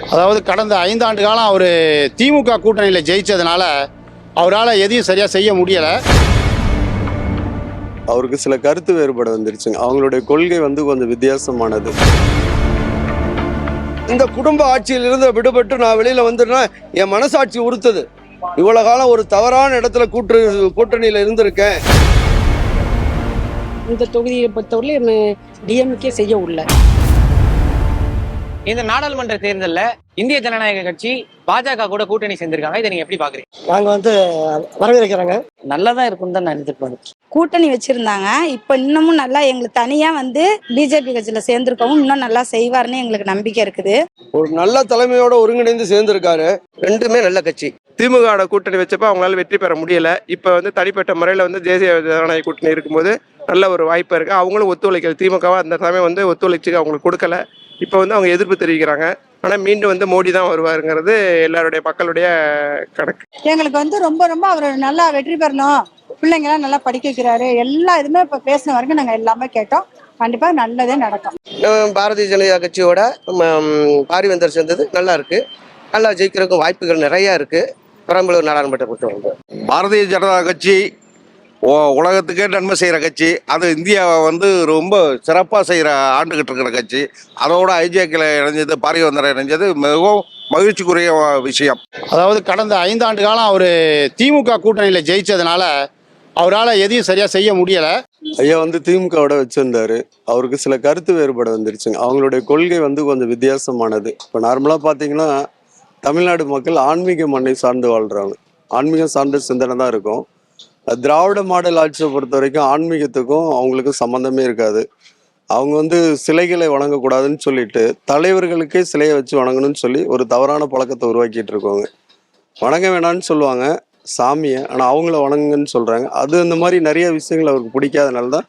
அதாவது கடந்த ஐந்தாண்டு காலம் அவர் திமுக கூட்டணியில் ஜெயிச்சதுனால அவரால் எதையும் சரியாக செய்ய முடியலை. அவருக்கு சில கருத்து வேறுபாடு வந்துருச்சுங்க. அவங்களுடைய கொள்கை வந்து கொஞ்சம் வித்தியாசமானது. இந்த குடும்ப ஆட்சியில் இருந்து விடுபட்டு நான் வெளியில வந்துட்டேன்னா என் மனசாட்சி உறுத்துது. இவ்வளவு காலம் ஒரு தவறான இடத்துல கூட்டு கூட்டணியில இருந்திருக்கேன். இந்த தொகுதியை பொறுத்தவரை டிஎம்கே செய்ய உள்ள. இந்த நாடாளுமன்ற தேர்தல்ல இந்திய ஜனநாயக கட்சி பாஜக கூட கூட்டணி சேர்ந்திருக்காங்க. இதை நீங்க எப்படி பாக்குறீங்க? நாங்க வந்து வரவேற்கிறோங்க. நல்லதா இருக்கும்னு தான் நான் எதிர்பார்க்கிறேன். கூட்டணி வச்சிருந்தாங்க. இப்போ இன்னமும் நல்லா எங்களுக்கு தனியா வந்து பிஜேபி கட்சியில சேர்ந்திருக்கவும் இன்னும் நல்லா செய்வாருன்னு எங்களுக்கு நம்பிக்கை இருக்குது. ஒரு நல்ல தலைமையோட ஒருங்கிணைந்து சேர்ந்திருக்காரு. ரெண்டுமே நல்ல கட்சி. திமுக கூட்டணி வச்சப்ப அவங்களால வெற்றி பெற முடியல. இப்போ வந்து தனிப்பட்ட முறையில் வந்து தேசிய ஜனநாயக கூட்டணி இருக்கும்போது நல்ல ஒரு வாய்ப்பு இருக்கு. அவங்களும் ஒத்துழைக்கல. திமுகவா அந்த சமயம் வந்து ஒத்துழைச்சு அவங்களுக்கு கொடுக்கல. இப்போ வந்து அவங்க எதிர்ப்பு தெரிவிக்கிறாங்க. ஆனால் மீண்டும் வந்து மோடி தான் வருவாருங்கிறது எல்லாருடைய மக்களுடைய கணக்கு. எங்களுக்கு வந்து ரொம்ப ரொம்ப அவர் நல்லா வெற்றி பெறணும். பிள்ளைங்களாம் நல்லா படிக்க வைக்கிறாரு. எல்லா இதுவுமே இப்போ பேசின வரைக்கும் நாங்கள் எல்லாமே கேட்டோம். கண்டிப்பாக நல்லதே நடக்கும். பாரதிய ஜனதா கட்சியோட பாரிவேந்தர் சேர்ந்தது நல்லா இருக்கு. நல்லா ஜெயிக்கிறதுக்கும் வாய்ப்புகள் நிறைய இருக்கு. பெரம்பலூர் நாடாளுமன்ற பொறுத்தவரை பாரதிய ஜனதா கட்சி உலகத்துக்கே நன்மை செய்கிற கட்சி. அது இந்தியாவை வந்து ரொம்ப சிறப்பாக செய்கிற ஆண்டுகிட்டு இருக்கிற கட்சி. அதோட ஐஜேக்கில் இணைஞ்சது பாரிவந்தர் இணைஞ்சது மிகவும் மகிழ்ச்சிக்குரிய விஷயம். அதாவது கடந்த ஐந்தாண்டு காலம் அவர் திமுக கூட்டணியில் ஜெயிச்சதுனால அவரால் எதையும் சரியாக செய்ய முடியலை. ஐயா வந்து திமுகவோட வச்சிருந்தாரு. அவருக்கு சில கருத்து வேறுபாடு வந்துருச்சுங்க அவங்களுடைய கொள்கை வந்து கொஞ்சம் வித்தியாசமானது. இப்போ நார்மலாக பார்த்தீங்கன்னா தமிழ்நாடு மக்கள் ஆன்மீக மண்ணை சார்ந்து வாழ்றாங்க. ஆன்மீகம் சார்ந்த சிந்தனை தான் இருக்கும். திராவிட மாடல் ஆட்சியை பொறுத்த வரைக்கும் ஆன்மீகத்துக்கும் அவங்களுக்கும் சம்மந்தமே இருக்காது. அவங்க வந்து சிலைகளை வணங்கக்கூடாதுன்னு சொல்லிட்டு தலைவர்களுக்கே சிலையை வச்சு வணங்கணும்னு சொல்லி ஒரு தவறான பழக்கத்தை உருவாக்கிட்டு இருக்கோங்க வணங்க வேணாம்னு சொல்லுவாங்க சாமியை ஆனால் அவங்கள வணங்குன்னு சொல்கிறாங்க அது இந்த மாதிரி நிறைய விஷயங்கள் அவருக்கு பிடிக்காதனால தான்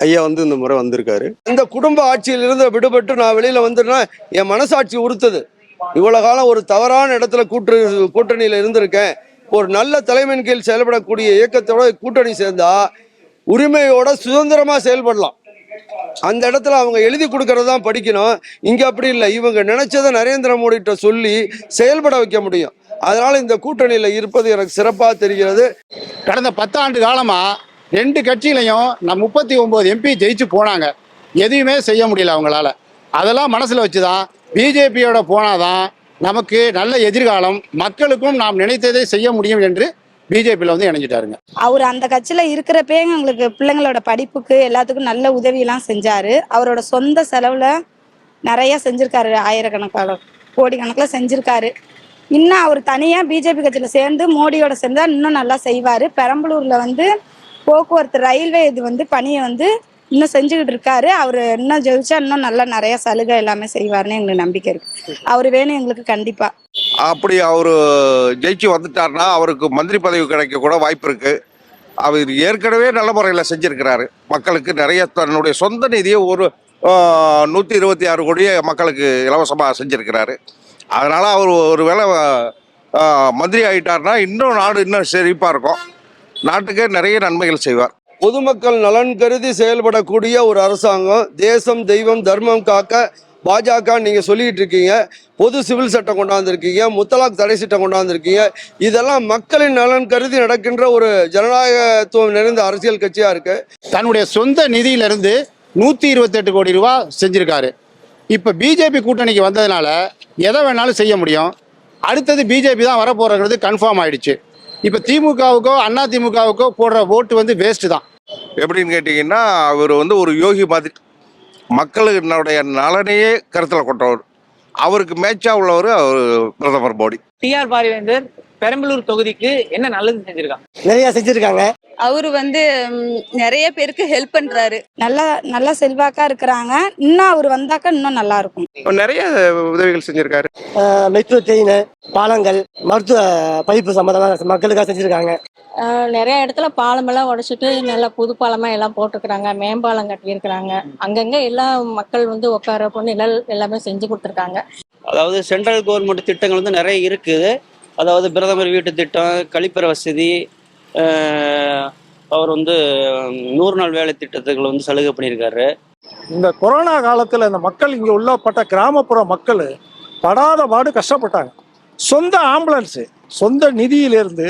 ஐயா வந்து இந்த முறை வந்திருக்காரு. இந்த குடும்ப ஆட்சியில் இருந்து விடுபட்டு நான் வெளியில் வந்துட்டேன்னா என் மனசாட்சி உறுத்துது. இவ்வளோ காலம் ஒரு தவறான இடத்துல கூட்டு கூட்டணியில் இருந்திருக்கேன். ஒரு நல்ல தலைமையின் கீழ் செயல்படக்கூடிய இயக்கத்தோட கூட்டணி சேர்ந்தா உரிமையோட சுதந்திரமா செயல்படலாம். அந்த இடத்துல அவங்க எழுதி கொடுக்கறது தான் படிக்கணும். இங்க அப்படி இல்லை. இவங்க நினைச்சதை நரேந்திர மோடிட்ட சொல்லி செயல்பட வைக்க முடியும். அதனால இந்த கூட்டணியில இருப்பது எனக்கு சிறப்பாக தெரிகிறது. கடந்த பத்தாண்டு காலமாக ரெண்டு கட்சியிலையும் நான் முப்பத்தி ஒம்பது எம்பி ஜெயிச்சு போனாங்க. எதுவுமே செய்ய முடியல அவங்களால. அதெல்லாம் மனசில் வச்சு தான் பிஜேபியோட போனாதான் நமக்கு நல்ல எதிர்காலம் மக்களுக்கும் நாம் நினைத்ததை செய்ய முடியும் என்று பிஜேபியில் வந்து இணைஞ்சிட்டாருங்க. அவர் அந்த கட்சியில் இருக்கிறப்பே எங்களுக்கு பிள்ளைங்களோட படிப்புக்கு எல்லாத்துக்கும் நல்ல உதவியெல்லாம் செஞ்சார். அவரோட சொந்த செலவில் நிறைய செஞ்சிருக்காரு ஆயிரக்கணக்கான கோடி கணக்கில் செஞ்சிருக்காரு. இன்னும் அவர் தனியாக பிஜேபி கட்சியில் சேர்ந்து மோடியோட சேர்ந்தால் இன்னும் நல்லா செய்வார். பெரம்பலூரில் வந்து போக்குவரத்து ரயில்வே இது வந்து பணியை வந்து இன்னும் செஞ்சுக்கிட்டு இருக்காரு. அவர் இன்னும் ஜெயிச்சா இன்னும் நல்லா நிறைய சலுகை எல்லாமே செய்வாருன்னு எங்களுக்கு நம்பிக்கை இருக்கு. அவர் வேணும் எங்களுக்கு கண்டிப்பா. அப்படி அவரு ஜெயிச்சு வந்துட்டார்னா அவருக்கு மந்திரி பதவி கிடைக்க கூட வாய்ப்பு இருக்கு. அவர் ஏற்கனவே நல்ல முறையில் செஞ்சிருக்கிறாரு. மக்களுக்கு நிறைய தன்னுடைய சொந்த நிதியை ஒரு நூற்றி இருபத்தி ஆறு கோடியை மக்களுக்கு இலவசமாக செஞ்சிருக்கிறாரு. அதனால அவர் ஒரு வேளை மந்திரி ஆகிட்டார்னா இன்னும் நாடு இன்னும் செழிப்பாக இருக்கும். நாட்டுக்கே நிறைய நன்மைகள் செய்வார். பொதுமக்கள் நலன் கருதி செயல்படக்கூடிய ஒரு அரசாங்கம். தேசம் தெய்வம் தர்மம் காக்க பாஜக நீங்கள் சொல்லிட்டு இருக்கீங்க. பொது சிவில் சட்டம் கொண்டாந்துருக்கீங்க. முத்தலாக் தடை சட்டம் கொண்டாந்துருக்கீங்க. இதெல்லாம் மக்களின் நலன் கருதி நடக்கின்ற ஒரு ஜனநாயகத்துவம் நிறைந்த அரசியல் கட்சியாக இருக்கு. தன்னுடைய சொந்த நிதியிலிருந்து நூற்றி இருபத்தெட்டு கோடி ரூபா செஞ்சுருக்காரு. இப்போ பிஜேபி கூட்டணிக்கு வந்ததுனால எதை வேணாலும் செய்ய முடியும். அடுத்தது பிஜேபி தான் வரப்போறது கன்ஃபார்ம் ஆயிடுச்சு. இப்போ திமுகவுக்கோ அண்ணா திமுகவுக்கோ போடுற ஓட்டு வந்து வேஸ்ட்டு தான். எப்படின்னு கேட்டிங்கன்னா அவர் வந்து ஒரு யோகி மாதிரி. மக்களுடைய நலனையே கருத்தில் கொண்டவர். அவருக்கு மேட்சா உள்ளவர் அவர் பிரதமர் மோடி. டிஆர் பாரிவேந்தர் பெரம்பலூர் தொகுதிக்கு என்ன நல்லது செஞ்சிருக்காங்க? நிறைய செஞ்சிருக்காங்க. அவர் வந்து நிறைய பேருக்கு ஹெல்ப் பண்றாரு. நல்லா நல்லா செல்வாக்கா இருக்கிறாங்க. இன்னும் அவர் வந்தாக்கா இன்னும் நல்லா இருக்கும். நிறைய உதவிகள் செஞ்சிருக்காரு. மெட்ரோ ட்ரெயின் பாலங்கள் மருத்துவ படிப்பு சம்மந்தமாக மக்களுக்காக செஞ்சிருக்காங்க. நிறைய இடத்துல பாலமெல்லாம் உடைச்சிட்டு நல்ல புது பாலமா எல்லாம் போட்டிருக்கிறாங்க. மேம்பாலம் கட்டியிருக்கிறாங்க. அங்கங்க எல்லா மக்கள் வந்து உட்கார பொண்ணு நிழல் எல்லாமே செஞ்சு கொடுத்துருக்காங்க. அதாவது சென்ட்ரல் கவர்மெண்ட் திட்டங்கள் வந்து நிறைய இருக்குது அதாவது பிரதமர் வீட்டு திட்டம் கழிப்பற வசதி அவர் வந்து நூறு நாள் வேலை திட்டத்துக்கு வந்து சலுகை பண்ணியிருக்காரு. இந்த கொரோனா காலத்தில் இந்த மக்கள் இங்கே உள்ளப்பட்ட கிராமப்புற மக்கள் படாத பாடு கஷ்டப்பட்டாங்க. சொந்த ஆம்புலன்ஸு சொந்த நிதியிலிருந்து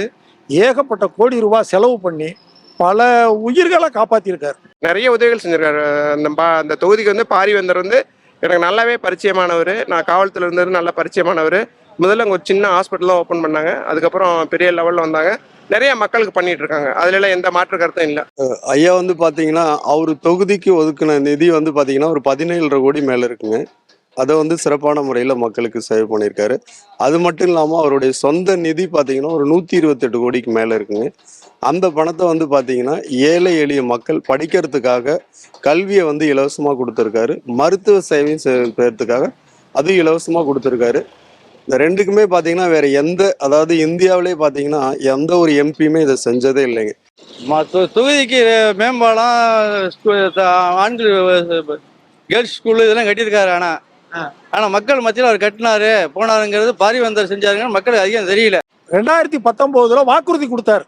ஏகப்பட்ட கோடி ரூபாய் செலவு பண்ணி பல உயிர்களை காப்பாற்றியிருக்காரு நிறைய உதவிகள் செஞ்சிருக்காரு. அந்த பா அந்த தொகுதிக்கு வந்து பாரிவேந்தர் வந்து எனக்கு நல்லாவே பரிச்சயமானவர். நான் காவல்துறை இருந்தது நல்ல பரிச்சயமானவர். முதல்ல அங்கே ஒரு சின்ன ஹாஸ்பிட்டல் தான் ஓப்பன் பண்ணாங்க. அதுக்கப்புறம் பெரிய லெவலில் வந்தாங்க. நிறைய மக்களுக்கு பண்ணிட்டு இருக்காங்க. அதுல எந்த மாற்று கருத்தும் இல்லை. ஐயா வந்து பாத்தீங்கன்னா அவர் தொகுதிக்கு ஒதுக்கின நிதி வந்து பாத்தீங்கன்னா ஒரு பதினேழரை கோடி மேல இருக்குங்க. அதை வந்து சிறப்பான முறையில் மக்களுக்கு சேவை பண்ணியிருக்காரு. அது மட்டும் இல்லாமல் அவருடைய சொந்த நிதி பார்த்தீங்கன்னா ஒரு நூற்றி இருபத்தெட்டு கோடிக்கு மேலே இருக்குங்க. அந்த பணத்தை வந்து பார்த்தீங்கன்னா ஏழை எளிய மக்கள் படிக்கிறதுக்காக கல்வியை வந்து இலவசமாக கொடுத்துருக்காரு. மருத்துவ சேவையும் செய்யறதுக்காக அதுவும் இலவசமாக கொடுத்துருக்காரு. இந்த ரெண்டுக்குமே பார்த்தீங்கன்னா வேற எந்த அதாவது இந்தியாவிலே பார்த்தீங்கன்னா எந்த ஒரு எம்பியுமே இதை செஞ்சதே இல்லைங்க. தொகுதிக்கு மேம்பாலம் ஆண்கள் கேர்ள்ஸ் ஸ்கூலு இதெல்லாம் கட்டியிருக்காரு ஆனால் ஆனா மக்கள் மத்தியில் அவர் கட்டினாரு போனாருங்கிறது பாரிவந்தர் செஞ்சாருங்க மக்களுக்கு அதிகம் தெரியல. ரெண்டாயிரத்தி பத்தொம்போதுல வாக்குறுதி கொடுத்தாரு.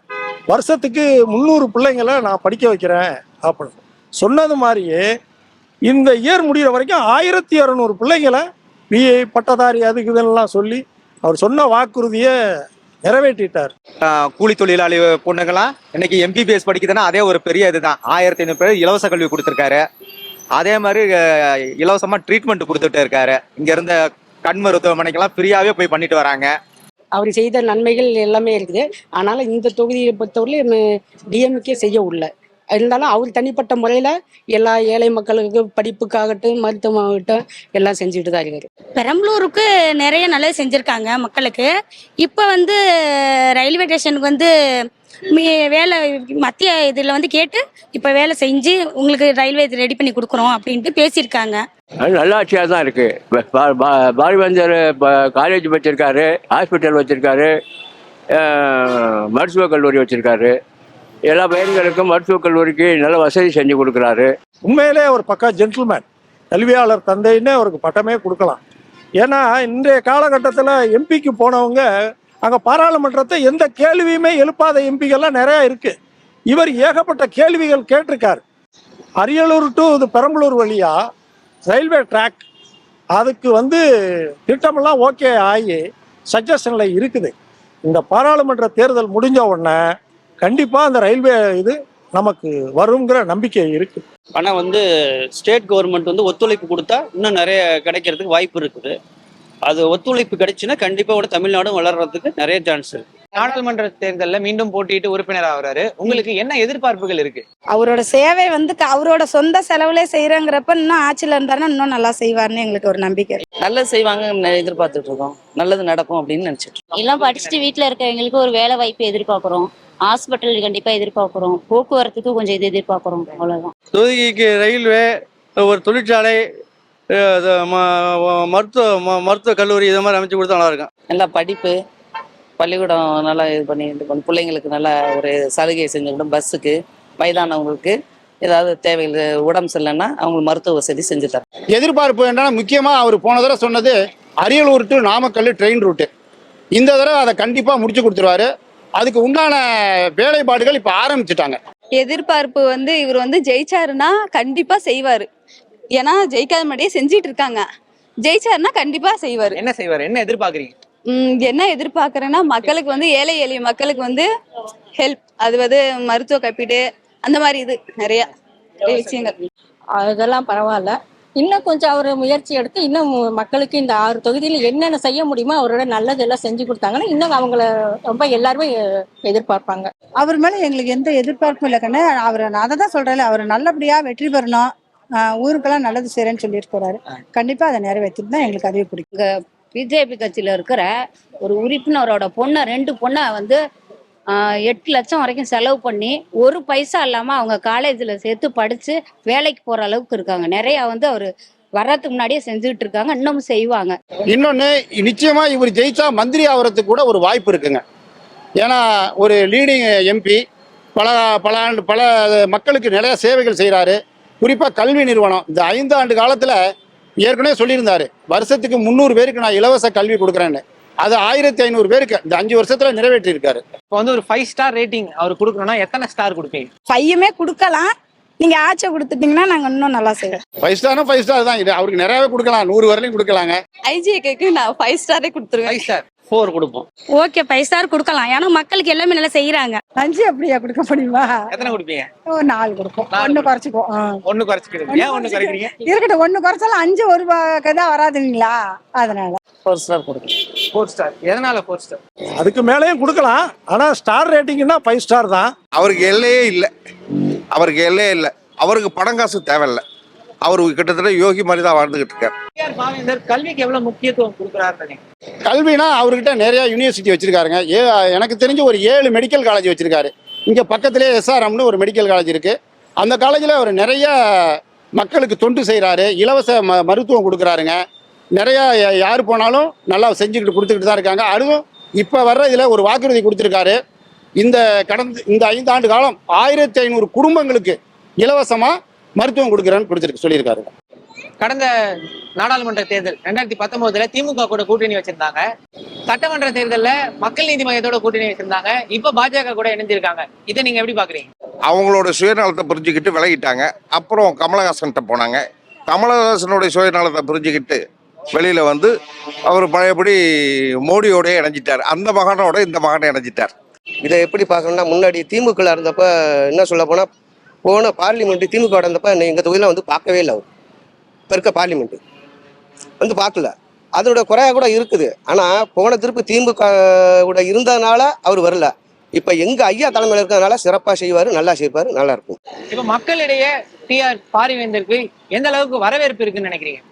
வருஷத்துக்கு முந்நூறு பிள்ளைங்களை நான் படிக்க வைக்கிறேன் அப்படின்னு. சொன்னது மாதிரியே இந்த இயர் முடிகிற வரைக்கும் ஆயிரத்தி இரநூறு பிள்ளைங்களை பிஏ பட்டதாரி அதுக்கு இதெல்லாம் சொல்லி அவர் சொன்ன வாக்குறுதியை நிறைவேற்றிட்டார். கூலி தொழிலாளி பொண்ணுங்களாம் இன்னைக்கு எம்பிபிஎஸ் படிக்குதுன்னா அதே ஒரு பெரிய இதுதான். ஆயிரத்தி ஐநூறு பேர் இலவச கல்வி கொடுத்துருக்காரு. அதே மாதிரி அஹ், இலவசமா ட்ரீட்மெண்ட் கொடுத்துட்டு இருக்காரு. இங்க இருந்த கண் மருத்துவமனைக்கெல்லாம் ஃப்ரீயாவே போய் பண்ணிட்டு வராங்க. அவர் செய்த நன்மைகள் எல்லாமே இருக்குது. ஆனாலும் இந்த தொகுதியை பொறுத்தவரையிலும் டிஎம்கே செய்ய உள்ள. இருந்தாலும் அவர் தனிப்பட்ட முறையில் எல்லா ஏழை மக்களுக்கு படிப்புக்காகட்டும் மருத்துவமாகட்டும் எல்லாம் செஞ்சுட்டு தான் இருக்காரு. பெரம்பலூருக்கு நிறைய நல்லது செஞ்சுருக்காங்க மக்களுக்கு. இப்போ வந்து ரயில்வே ஸ்டேஷனுக்கு வந்து வேலை மத்திய இதில் வந்து கேட்டு இப்போ வேலை செஞ்சு உங்களுக்கு ரயில்வே இது ரெடி பண்ணி கொடுக்குறோம் அப்படின்ட்டு பேசியிருக்காங்க. அது நல்ல ஆட்சியாக தான் இருக்கு. பாரிவந்தர் காலேஜ் வச்சிருக்காரு ஹாஸ்பிட்டல் வச்சிருக்காரு மருத்துவக் கல்லூரி வச்சிருக்காரு. எல்லா பையன்களுக்கும் மருத்துவக் கல்லூரிக்கு நல்ல வசதி செஞ்சு கொடுக்குறாரு. உண்மையிலே ஒரு பக்கா ஜென்டில்மேன் கல்வியாளர் தந்தைன்னு அவருக்கு பட்டமே கொடுக்கலாம். ஏன்னா இன்றைய காலகட்டத்தில் எம்பிக்கு போனவங்க அங்கே பாராளுமன்றத்தை எந்த கேள்வியுமே எழுப்பாத எம்பிகள்லாம் நிறையா இருக்குது இவர் ஏகப்பட்ட கேள்விகள் கேட்டிருக்காரு. அரியலூர் டு இது பெரம்பலூர் வழியாக ரயில்வே ட்ராக் அதுக்கு வந்து திட்டமெல்லாம் ஓகே ஆகி சஜஷனில் இருக்குது. இந்த பாராளுமன்ற தேர்தல் முடிஞ்ச உடனே கண்டிப்பாக அந்த ரயில்வே இது நமக்கு வருங்கிற நம்பிக்கை இருக்குது ஆனால் வந்து ஸ்டேட் கவர்மெண்ட் வந்து ஒத்துழைப்பு கொடுத்தா இன்னும் நிறைய கிடைக்கிறதுக்கு வாய்ப்பு இருக்குது. அது ஒத்துழைப்பு கிடைச்சுன்னா கண்டிப்பாக கூட தமிழ்நாடும் வளர்றதுக்கு நிறைய சான்ஸ் இருக்கு. நாடாளுமன்ற தேர்தலில் மீண்டும் போட்டியிட்டு உறுப்பினர் ஆகுறாரு. உங்களுக்கு என்ன எதிர்பார்ப்புகள் இருக்கு? அவரோட சேவை வந்து அவரோட சொந்த செலவுலே செய்கிறங்கிறப்ப இன்னும் ஆட்சியில் இருந்தாருன்னா இன்னும் நல்லா செய்வார்னு எங்களுக்கு ஒரு நம்பிக்கை இருக்கு. நல்லது செய்வாங்க எதிர்பார்த்துட்டு இருக்கோம். நல்லது நடக்கும் அப்படின்னு நினைச்சிட்டு எல்லாம் படிச்சுட்டு வீட்டில் இருக்கவங்களுக்கு ஒரு வேலை வாய்ப்பு எதிர்பார்க்குறோம். ஹாஸ்பிட்டல் கண்டிப்பாக எதிர்பார்க்குறோம். போக்குவரத்துக்கு கொஞ்சம் இது எதிர்பார்க்குறோம். அவ்வளோதான் தொகுதிக்கு ரயில்வே ஒரு தொழிற்சாலை மருத்துவ ம- மருத்துவ கல்லூரி இது மாதிரி அமைச்சு கொடுத்தா நல்லா இருக்கும் நல்லா படிப்பு பள்ளிக்கூடம் நல்லா இது பண்ணி இது பண்ணி பிள்ளைங்களுக்கு நல்ல ஒரு சலுகை செஞ்சு கூட பஸ்ஸுக்கு வயதானவங்களுக்கு ஏதாவது தேவைகள் உடம்பு சரியில்லைன்னா அவங்களுக்கு மருத்துவ வசதி செஞ்சு தரேன். எதிர்பார்ப்பு என்னன்னா முக்கியமாக அவர் போன தடவை சொன்னது Ariyalur to Namakkal train route இந்த தடவை அதை கண்டிப்பாக முடிச்சு கொடுத்துருவாரு. அதுக்கு உண்டான வேலைப்பாடுகள் இப்போ ஆரம்பிச்சிட்டாங்க. எதிர்பார்ப்பு வந்து இவர் வந்து ஜெயிச்சாருன்னா கண்டிப்பா செய்வாரு. ஏன்னா ஜெயிக்காத முன்னாடியே செஞ்சிட்டு இருக்காங்க ஜெயிச்சாருன்னா கண்டிப்பா செய்வாரு. என்ன செய்வாரு? என்ன எதிர்பார்க்குறீங்க? உம் என்ன எதிர்பார்க்கறேன்னா மக்களுக்கு வந்து ஏழை எளிய மக்களுக்கு வந்து ஹெல்ப் அது வந்து மருத்துவ காப்பீடு அந்த மாதிரி இது நிறைய விஷயங்கள். அதெல்லாம் பரவாயில்ல. இன்னும் கொஞ்சம் அவர் முயற்சி எடுத்து இன்னும் மக்களுக்கு இந்த ஆறு தொகுதியில் என்னென்ன செய்ய முடியுமோ அவரோட நல்லதெல்லாம் செஞ்சு கொடுத்தாங்கன்னா இன்னும் அவங்கள ரொம்ப எல்லாருமே எதிர்பார்ப்பாங்க. அவர் மேல எங்களுக்கு எந்த எதிர்பார்ப்பும் இல்லை கண்ணு. அவர் நான் அதை தான் சொல்றேன் அவர் நல்லபடியா வெற்றி பெறணும். ஊருக்கெல்லாம் நல்லது செய்யறேன்னு சொல்லியிருக்கிறாரு கண்டிப்பா அதை நிறைவேற்றிட்டு தான் எங்களுக்கு அதுவே பிடிக்கும் பிஜேபி கட்சியில இருக்கிற ஒரு உறுப்பினரோட பொண்ணை ரெண்டு பொண்ணை வந்து எட்டு லட்சம் வரைக்கும் செலவு பண்ணி ஒரு பைசா இல்லாம அவங்க காலேஜ்ல சேர்த்து படிச்சு வேலைக்கு போற அளவுக்கு இருக்காங்க. நிறைய வந்து அவர் வர்றதுக்கு முன்னாடியே செஞ்சுட்டு இருக்காங்க. இன்னமும் செய்வாங்க. இன்னொன்று நிச்சயமாக இவர் ஜெயிச்சா மந்திரி ஆகிறதுக்கு கூட ஒரு வாய்ப்பு இருக்குங்க. ஏன்னா ஒரு லீடிங் எம்பி பல பல ஆண்டு பல மக்களுக்கு நிறைய சேவைகள் செய்கிறாரு குறிப்பாக கல்வி நிறுவனம் இந்த ஐந்து ஆண்டு காலத்தில் ஏற்கனவே சொல்லியிருந்தாரு வருஷத்துக்கு முந்நூறு பேருக்கு நான் இலவச கல்வி கொடுக்குறேன்னு. அது ஆயிரத்தி ஐநூறு பேருக்கு இந்த அஞ்சு வருஷத்தில் நிறைவேற்றியிருக்காரு. இப்போ வந்து ஒரு ஃபைவ் ஸ்டார் ரேட்டிங் அவர் கொடுக்கணும்னா எத்தனை ஸ்டார் கொடுப்பீங்க? பையுமே கொடுக்கலாம். நீங்க ஆட்சியை கொடுத்துட்டீங்கன்னா நாங்க இன்னும் நல்லா செய்வோம். ஃபைவ் ஸ்டார்னா ஃபைவ் ஸ்டார் தான். இது அவருக்கு நிறையவே கொடுக்கலாம். நூறு வரலையும் கொடுக்கலாங்க. ஐஜிஏக்கு நான் ஃபைவ் ஸ்டாரே கொடுத்துருவேன். ஃபைவ் ஸ்டார் ஃபோர் கொடுப்போம். ஓகே ஃபைவ் ஸ்டார் கொடுக்கலாம். ஏன்னா மக்களுக்கு எல்லாமே நல்லா செய்யறாங்க அஞ்சு அப்படியா கொடுக்க முடியுமா? எத்தனை கொடுப்பீங்க? ஒரு நாலு கொடுப்போம். நாலு ஒண்ணு குறைச்சிக்கோ ஆ. ஒண்ணு குறைச்சிக்கிறீங்க. ஏன் ஒண்ணு குறைக்கிறீங்க? இருக்கட்டும் ஒண்ணு குறைச்சாலும் அஞ்சு ஒரு ரூபாய்க்கு தான் வராதுங்களா? அதனால. ஃபோர் ஸ்டார் கொடுக்கும் ஃபோர் ஸ்டார் எதனால ஃபோர் ஸ்டார் அதுக்கு மேலேயும் கொடுக்கலாம். ஆனால் ஸ்டார் ரேட்டிங்னா ஃபைவ் ஸ்டார் தான். அவருக்கு எல்லையே இல்லை. அவருக்கு எல்லையே இல்லை. அவருக்கு பணம் காசு தேவையில்லை. அவர் கிட்டத்தட்ட யோகி மாதிரி தான் வாழ்ந்துகிட்டு இருக்கார். கல்விக்கு எவ்வளவு முக்கியத்துவம் கொடுக்குறாரு கல்வினா அவர்கிட்ட நிறையா யூனிவர்சிட்டி வச்சுருக்காருங்க. ஏ எனக்கு தெரிஞ்சு ஒரு ஏழு மெடிக்கல் காலேஜ் வச்சுருக்காரு. இங்கே பக்கத்திலே எஸ்ஆர்எம்னு ஒரு மெடிக்கல் காலேஜ் இருக்குது அந்த காலேஜில் அவர் நிறைய மக்களுக்கு தொண்டு செய்கிறாரு இலவச ம மருத்துவம் கொடுக்குறாருங்க. நிறையா யார் போனாலும் நல்லா செஞ்சுக்கிட்டு கொடுத்துக்கிட்டு தான் இருக்காங்க. அதுவும் இப்போ வர்ற இதில் ஒரு வாக்குறுதி கொடுத்துருக்காரு. இந்த கடந்த இந்த ஐந்து ஆண்டு காலம் ஆயிரத்தி ஐநூறு குடும்பங்களுக்கு இலவசமாக மருத்துவம் கொடுக்குறேன்னு கொடுத்துருக்கு சொல்லியிருக்காரு. கடந்த நாடாளுமன்ற தேர்தல் ரெண்டாயிரத்தி பத்தொன்பதுல திமுக கூட கூட்டணி வச்சிருந்தாங்க. சட்டமன்ற தேர்தல்ல மக்கள் நீதி மையத்தோட கூட்டணி வச்சிருந்தாங்க. இப்ப பாஜக கூட இணைஞ்சிருக்காங்க. இதை நீங்க எப்படி பாக்குறீங்க? அவங்களோட சுயநலத்தை புரிஞ்சுக்கிட்டு விலகிட்டாங்க. அப்புறம் கமலஹாசன்கிட்ட போனாங்க. கமலஹாசனுடைய சுயநலத்தை புரிஞ்சுக்கிட்டு வெளியில வந்து அவர் பழையபடி மோடியோடய இணைஞ்சிட்டார். அந்த மகனோட இந்த மகனை இணைஞ்சிட்டார். இதை எப்படி பார்க்கணும்னா முன்னாடி திமுக இருந்தப்ப என்ன சொல்ல போனா போன பார்லிமெண்ட் திமுக இருந்தப்ப எங்க தொகுதியில வந்து பார்க்கவே இல்லை அவர். இப்போ இருக்க பார்லிமெண்ட் வந்து பார்க்கல. அதோட குறையா கூட இருக்குது. ஆனா போன திருப்பி திமுக கூட இருந்ததுனால அவர் வரல. இப்ப எங்க ஐயா தலைமையில இருக்கிறதுனால சிறப்பா செய்வாரு நல்லா செய்வாரு நல்லா இருக்கும். இப்ப மக்களிடையே டிஆர் பாரிவேந்தருக்கு எந்த அளவுக்கு வரவேற்பு இருக்குன்னு நினைக்கிறீங்க?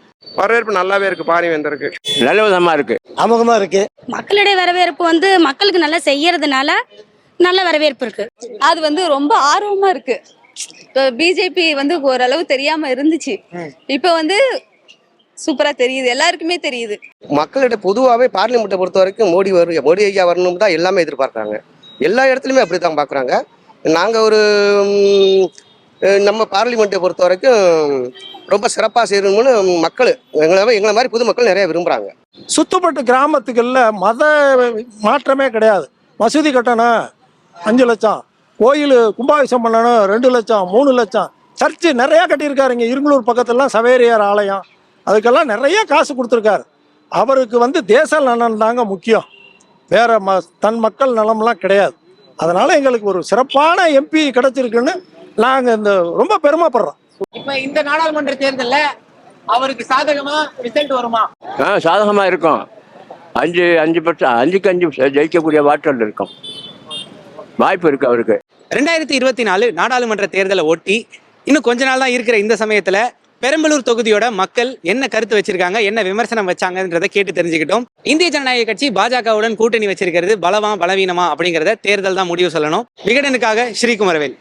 வரவேற்பு நல்லாவே இருக்கு பாரிவேந்தருக்கு. நல்ல விதமாக இருக்குது அமோகமா இருக்கு. மக்களுடைய வரவேற்பு வந்து மக்களுக்கு நல்லா செய்யறதுனால நல்ல வரவேற்பு இருக்கு. அது வந்து ரொம்ப ஆர்வமா இருக்கு. பிஜேபி வந்து ஓரளவு தெரியாம இருந்துச்சு. இப்ப வந்து சூப்பரா தெரியுது. எல்லாருக்குமே தெரியுது. மக்களிடையே பொதுவாகவே பார்லிமெண்ட்டை பொறுத்த வரைக்கும் மோடி வரும் மோடி ஐயா வரணும் தான் எல்லாமே எதிர்பார்க்குறாங்க. எல்லா இடத்துலையுமே அப்படி தான் பார்க்குறாங்க நாங்கள் ஒரு நம்ம பார்லிமெண்ட்டை பொறுத்த வரைக்கும் ரொம்ப சிறப்பாக செய்யணும்னு மக்கள் எங்களை எங்களை மாதிரி பொதுமக்கள் நிறைய விரும்புகிறாங்க சுத்தப்பட்ட கிராமத்துகளில் மத மாற்றமே கிடையாது. மசூதி கட்டணும் அஞ்சு லட்சம். கோயில் கும்பாபிஷேகம் பண்ணணும் ரெண்டு லட்சம் மூணு லட்சம். சர்ச்சு நிறையா கட்டியிருக்காரு இங்கே இருங்கலூர் பக்கத்துலலாம் சவேரியார் ஆலயம். அதுக்கெல்லாம் நிறைய காசு கொடுத்துருக்காரு. அவருக்கு வந்து தேச நலன் தாங்க முக்கியம். வேற ம தன் மக்கள் நலம்லாம் கிடையாது. அதனால எங்களுக்கு ஒரு சிறப்பான எம்பி கிடைச்சிருக்குன்னு நாங்கள் இந்த ரொம்ப பெருமைப்படுறோம். இப்ப இந்த நாடாளுமன்ற தேர்தல்ல அவருக்கு சாதகமா ரிசல்ட் வருமா? ஆ சாதகமாக இருக்கும். அஞ்சு அஞ்சு பர்சன்ட் அஞ்சுக்கு அஞ்சு ஜெயிக்கக்கூடிய வாட்டல் இருக்கும். வாய்ப்பு இருக்கு அவருக்கு. ரெண்டாயிரத்தி இருபத்தி நாலு நாடாளுமன்ற தேர்தலை ஒட்டி இன்னும் கொஞ்ச நாள் தான் இருக்கிற இந்த சமயத்துல பெரம்பலூர் தொகுதியோட மக்கள் என்ன கருத்து வச்சிருக்காங்க என்ன விமர்சனம் வச்சாங்கன்றதை கேட்டு தெரிஞ்சுக்கிட்டோம். இந்திய ஜனநாயக கட்சி பாஜகவுடன் கூட்டணி வச்சிருக்கிறது பலமா பலவீனமா அப்படிங்கறத தேர்தல் தான் முடிவு சொல்லணும். விகடனுக்காக ஸ்ரீகுமரவேல்.